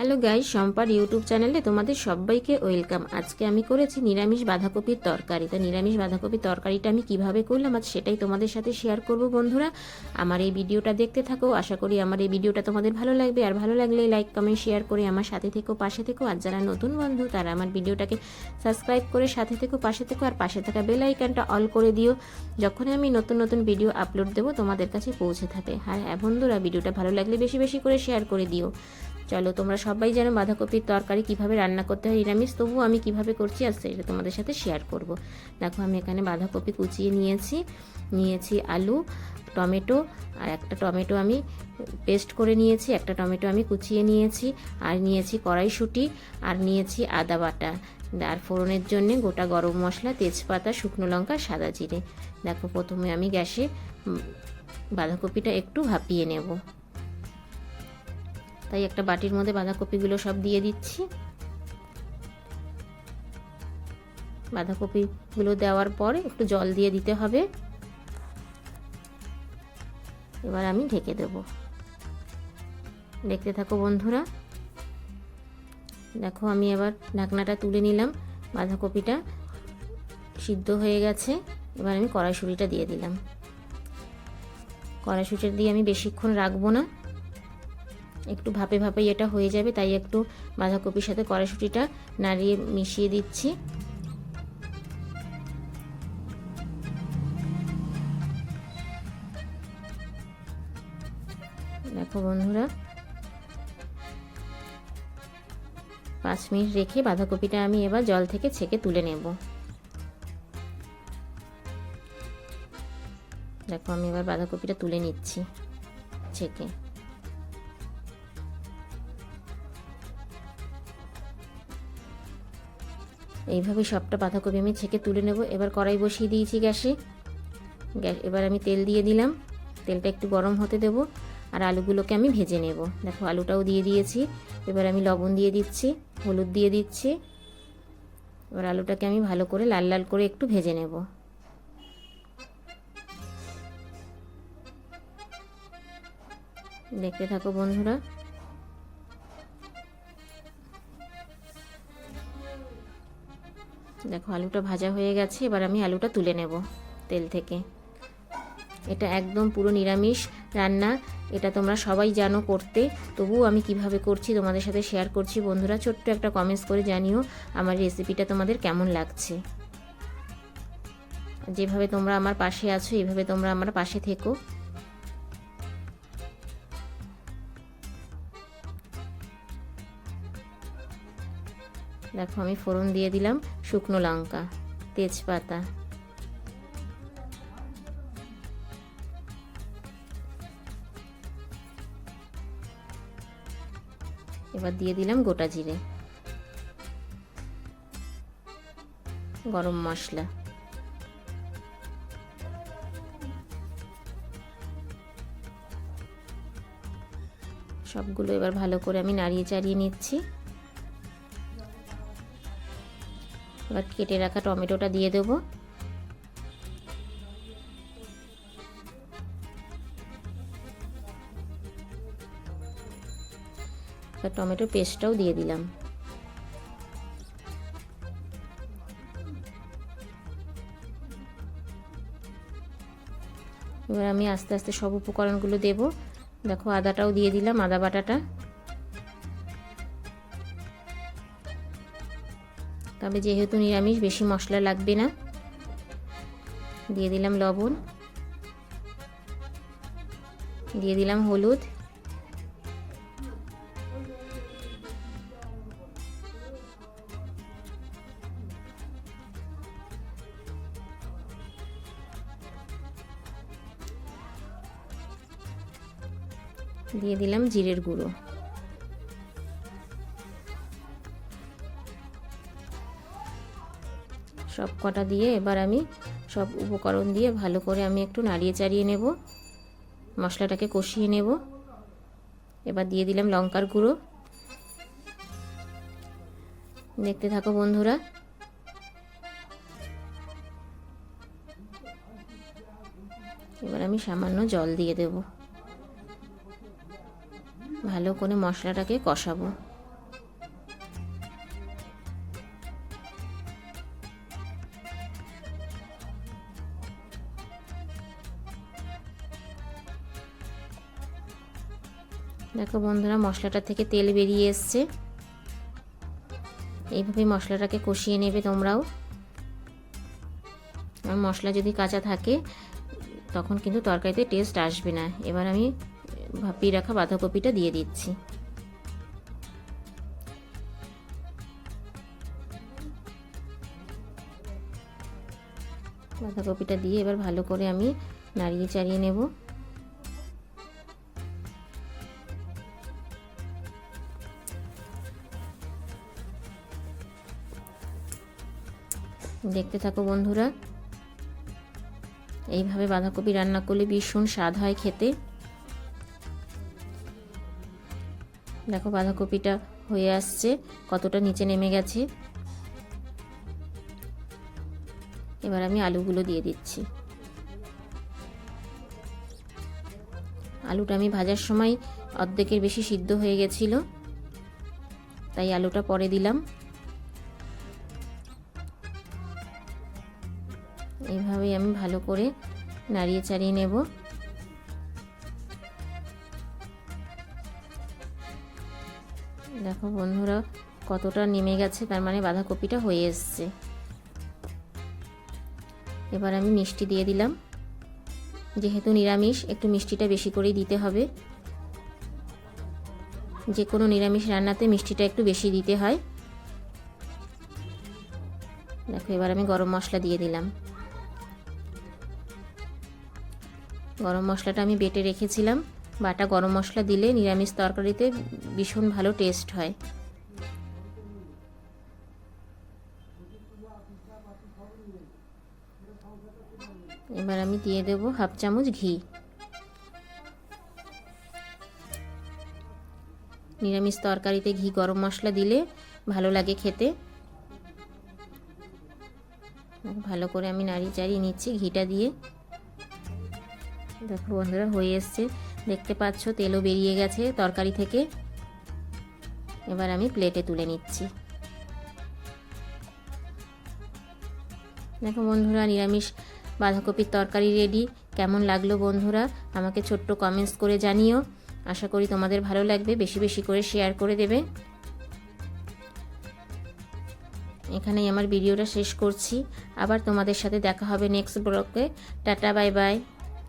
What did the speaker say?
Hello guys সম্পার YouTube চ্যানেলে তোমাদের সবাইকে ওয়েলকাম। আজকে আমি করেছি নিরামিষ বাঁধাকপির তরকারি। তা নিরামিষ বাঁধাকপির তরকারিটা আমি কীভাবে করলাম আজ সেটাই তোমাদের সাথে শেয়ার করব বন্ধুরা। আমার এই ভিডিওটা দেখতে থাকো, আশা করি আমার এই ভিডিওটা তোমাদের ভালো লাগবে। আর ভালো লাগলে লাইক কমেন্ট শেয়ার করে আমার সাথে থেকো, পাশে থেকো। আর যারা নতুন বন্ধু, তারা আমার ভিডিওটাকে সাবস্ক্রাইব করে সাথে থেকো, পাশে থেকো। আর পাশে থাকা বেল আইকনটা অল করে দিও, যখনই আমি নতুন নতুন ভিডিও আপলোড দেবো, তোমাদের কাছে পৌঁছে থাকে। আর হ্যাঁ বন্ধুরা, ভিডিওটা ভালো লাগলে বেশি বেশি করে শেয়ার করে দিও। চলো, তোমরা সবাই জানো বাঁধাকপির তরকারি কীভাবে রান্না করতে হয়, নিরামিষ, তবুও আমি কীভাবে করছি আর সেটা তোমাদের সাথে শেয়ার করব। দেখো, আমি এখানে বাঁধাকপি কুচিয়ে নিয়েছি নিয়েছি আলু, টমেটো, আর একটা টমেটো আমি পেস্ট করে নিয়েছি, একটা টমেটো আমি কুচিয়ে নিয়েছি, আর নিয়েছি কড়াইশুঁটি, আর নিয়েছি আদা বাটা। আর ফোড়নের জন্য গোটা গরম মশলা, তেজপাতা, শুকনো লঙ্কা, সাদা জিরে। দেখো, প্রথমে আমি গ্যাসে বাঁধাকপিটা একটু ভাপিয়ে নেব। তাই একটা বাটির মধ্যে বাঁধাকপিগুলো সব দিয়ে দিচ্ছি। বাঁধাকপিগুলো দেওয়ার পরে একটু জল দিয়ে দিতে হবে। এবার আমি ঢেকে দেব। দেখতে থাকো বন্ধুরা। দেখো আমি এবার ঢাকনাটা তুলে নিলাম। বাঁধাকপিটা সিদ্ধ হয়ে গেছে। এবার আমি কড়াইশুঁড়িটা দিয়ে দিলাম। কড়াইশুঁটিটা দিয়ে আমি বেশিক্ষণ রাখব না। একটু ভাপে ভাপে এটা হয়ে যাবে, তাই একটু বাঁধাকপির সাথে কড়াইশুঁটিটা নাড়িয়ে মিশিয়ে দিচ্ছি। দেখো বন্ধুরা, পাঁচ মিনিট রেখে বাঁধাকপিটা আমি এবার জল থেকে ছেঁকে তুলে নেব। দেখো আমি এবার বাঁধাকপিটা তুলে নিচ্ছি ছেঁকে। এইভাবে সবটা বাঁধাকপি আমি ছেঁকে তুলে নেব। এবার কড়াই বসিয়ে দিয়েছি গ্যাসে। গ্যাস এবার আমি তেল দিয়ে দিলাম। তেলটা একটু গরম হতে দেব আর আলুগুলোকে আমি ভেজে নেব। দেখো, আলুটাও দিয়ে দিয়েছি। এবার আমি লবণ দিয়ে দিচ্ছি, হলুদ দিয়ে দিচ্ছি। এবার আলুটাকে আমি ভালো করে লাল লাল করে একটু ভেজে নেব। দেখতে থাকো বন্ধুরা দেখো, আলুটা ভাজা হয়ে গেছে, এবার আমি আলুটা তুলে নেব তেল থেকে। এটা একদম পুরো নিরামিষ রান্না, এটা তোমরা সবাই জানো করতে। তবুও আমি কীভাবে করছি তোমাদের সাথে শেয়ার করছি। বন্ধুরা, ছোট্ট একটা কমেন্টস করে জানিও আমার রেসিপিটা তোমাদের কেমন লাগছে। যেভাবে তোমরা আমার পাশে আছো এইভাবে তোমরা আমার পাশে থেকো। দেখো, আমি ফোড়ন দিয়ে দিলাম শুকনো লঙ্কা, তেজপাতা। এবার দিয়ে দিলাম গোটা জিরে। গরম মশলা। সবগুলো এবার ভালো করে আমি নাড়িয়ে চাড়িয়ে নিচ্ছি। এবার কেটে রাখা টমেটোটা দিয়ে দেবো। এবার টমেটো পেস্টটাও দিয়ে দিলাম। এবার আমি আস্তে আস্তে সব উপকরণগুলো দেব। দেখো আদাটাও দিয়ে দিলাম, আদা বাটাটা। তবে যেহেতু নিরামিষ, বেশি মশলা লাগবে না। দিয়ে দিলাম লবণ। দিয়ে দিলাম হলুদ। দিয়ে দিলাম জিরের গুঁড়ো। সব কটা দিয়ে এবার আমি সব উপকরণ দিয়ে ভালো করে আমি একটু নাড়িয়ে চাড়িয়ে নেব। মশলাটাকে কষিয়ে নেব। এবার দিয়ে দিলাম লঙ্কার গুঁড়ো। দেখতে থাকো বন্ধুরা। এবার আমি সামান্য জল দিয়ে দেব। ভালো করে মশলাটাকে কষাবো। দেখো বন্ধুরা, মশলাটা থেকে তেল বেরিয়ে এসছে। এইভাবে মশলাটাকে কষিয়ে নেবে তোমরাও। আর মশলা যদি কাঁচা থাকে, তখন কিন্তু তরকারিতে টেস্ট আসবে না। এবার আমি ভাপিয়ে রাখা বাঁধাকপিটা দিয়ে দিচ্ছি। বাঁধাকপিটা দিয়ে এবার ভালো করে আমি নাড়িয়ে চাড়িয়ে নেব। দেখতে থাকো বন্ধুরা। এইভাবে বাঁধাকপি রান্না করলে ভীষণ স্বাদ হয় খেতে। দেখো বাঁধাকপিটা হয়ে আসছে, কতটা নিচে নেমে গেছে। এবার আমি আলুগুলো দিয়ে দিচ্ছি। আলুটা আমি ভাজার সময় অর্ধেকের বেশি সিদ্ধ হয়ে গেছিল, তাই আলুটা পরে দিলাম। এইভাবেই আমি ভালো করে নাড়িয়ে চাড়িয়ে নেব। দেখো বন্ধুরা, কতটা নেমে গেছে, তার মানে বাঁধাকপিটা হয়ে এসছে। এবার আমি মিষ্টি দিয়ে দিলাম। যেহেতু নিরামিষ, একটু মিষ্টিটা বেশি করেই দিতে হবে। যে কোনো নিরামিষ রান্নাতে মিষ্টিটা একটু বেশি দিতে হয়। দেখো, এবার আমি গরম মশলা দিয়ে দিলাম। গরম মশলাটা আমি বেটে রেখেছিলাম। বাটা গরম মশলা দিলে নিরামিষ তরকারিতে ভীষণ ভালো টেস্ট হয়। এবার আমি দিয়ে দেব হাফ চামচ ঘি। নিরামিষ তরকারিতে ঘি গরম মশলা দিলে ভালো লাগে খেতে। ভালো করে আমি নাড়ি চাড়িয়ে নিচ্ছি ঘিটা দিয়ে। দেখো বন্ধুরা, হয়ে এসছে। দেখতে পাচ্ছ, তেলও বেরিয়ে গেছে তরকারি থেকে। এবার আমি প্লেটে তুলে নিচ্ছি। দেখো বন্ধুরা, নিরামিষ বাঁধাকপির তরকারি রেডি কেমন লাগল বন্ধুরা? আমাকে ছোট্ট কমেন্টস করে জানিও। আশা করি তোমাদের ভালো লাগবে। বেশি বেশি করে শেয়ার করে দেবে। এখানেই আমার ভিডিওটা শেষ করছি। আবার তোমাদের সাথে দেখা হবে নেক্সট ব্লকে টাটা বাই বাই